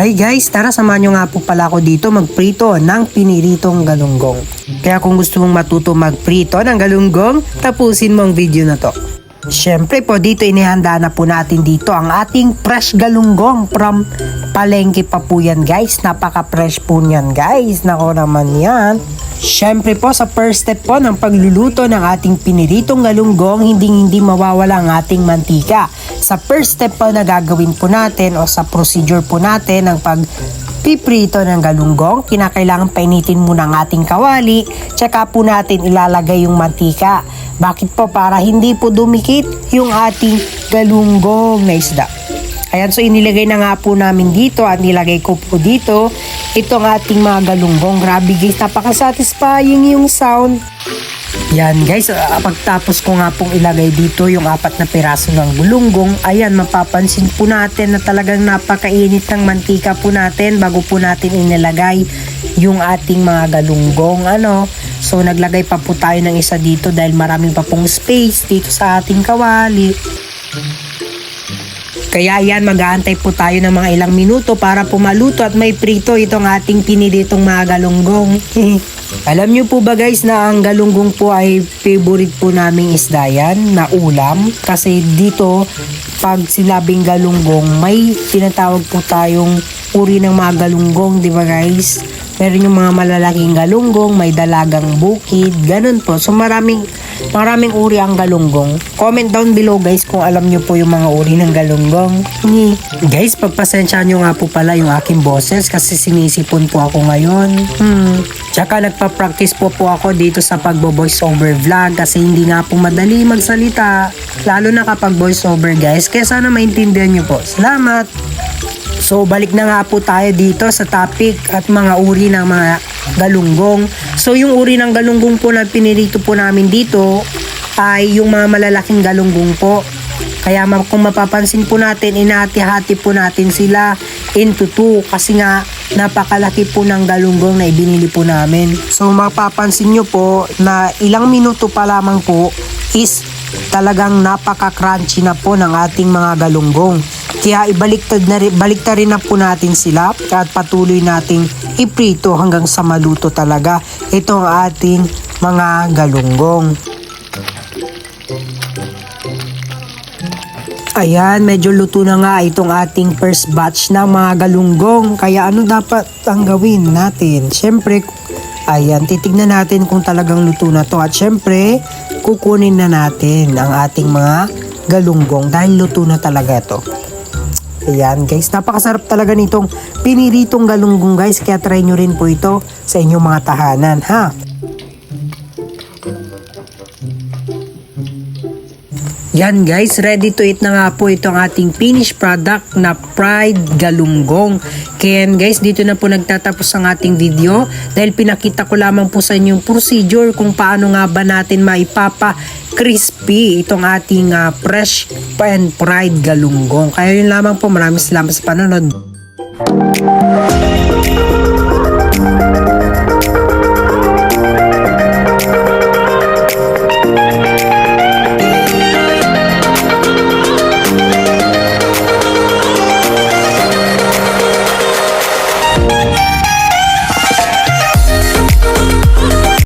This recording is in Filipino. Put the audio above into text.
Hi guys, tara samahan nyo nga po pala ako dito magprito ng piniritong galunggong. Kaya kung gusto mong matuto magprito ng galunggong, tapusin mo ang video na to. Siyempre po dito inihanda na po natin dito ang ating fresh galunggong from palengke pa po yan guys. Napaka-fresh po niyan guys. Nako naman yan. Siyempre po sa first step po ng pagluluto ng ating piniritong galunggong, hindi hindi mawawala ang ating mantika. Sa first step po na gagawin po natin o sa procedure po natin ng pag piprito ng galunggong, kinakailangan painitin muna ang ating kawali, tsaka po natin ilalagay yung mantika. Bakit po? Para hindi po dumikit yung ating galunggong na isda. Ayan, so inilagay na nga po namin dito at nilagay ko po dito itong ating mga galunggong. Grabe guys, napaka-satisfying yung sound. Yan guys, ah, pagtapos ko nga pong ilagay dito yung apat na piraso ng bulunggong, ayan mapapansin po natin na talagang napakainit ng mantika po natin bago po natin inilagay yung ating mga galunggong. Ano? So naglagay pa po tayo ng isa dito dahil maraming pa pong space dito sa ating kawali. Kaya yan, mag-aantay po tayo ng mga ilang minuto para pumaluto at may prito itong ating pinilitong mga galunggong. Alam nyo po ba guys na ang galunggong po ay favorite po naming isda yan na ulam? Kasi dito, pag sinabing galunggong, may tinatawag po tayong uri ng mga galunggong, di ba guys? Meron yung mga malalaking galunggong, may dalagang bukid, ganun po. So maraming maraming uri ang galunggong. Comment down below guys kung alam nyo po yung mga uri ng galunggong. Ni. Guys, pagpasensya nyo nga po pala yung aking boses kasi sinisipon po ako ngayon. Hmm. Tsaka nagpa-practice po po ako dito sa pagbo-voice over vlog kasi hindi nga po madali magsalita. Lalo na kapag voice over guys. Kaya sana maintindihan nyo po. Salamat! So balik na nga po tayo dito sa topic at mga uri ng mga galunggong. So yung uri ng galunggong po na pinirito po namin dito ay yung mga malalaking galunggong po. Kaya kung mapapansin po natin, inahati-hati po natin sila into two kasi nga napakalaki po ng galunggong na ibinili po namin. So mapapansin nyo po na ilang minuto pa lamang po is talagang napaka-crunchy na po ng ating mga galunggong. Kaya ibaliktad na rin, balikta rin na po natin sila at patuloy nating iprito hanggang sa maluto talaga itong ating mga galunggong. Ayan, medyo luto na nga itong ating first batch ng mga galunggong. Kaya ano dapat ang gawin natin? Siyempre, ayan, titignan natin kung talagang luto na to. At siyempre, kukunin na natin ang ating mga galunggong dahil luto na talaga to. Ayan guys, napakasarap talaga nitong piniritong galunggong guys. Kaya try nyo rin po ito sa inyong mga tahanan ha. Yan guys, ready to eat na nga po itong ating finished product na fried galunggong. Kaya guys, dito na po nagtatapos ang ating video dahil pinakita ko lamang po sa inyo yung procedure kung paano nga ba natin maipapa crispy itong ating ah, fresh and fried galunggong. Kaya yun lamang po, maraming salamat sa panonood.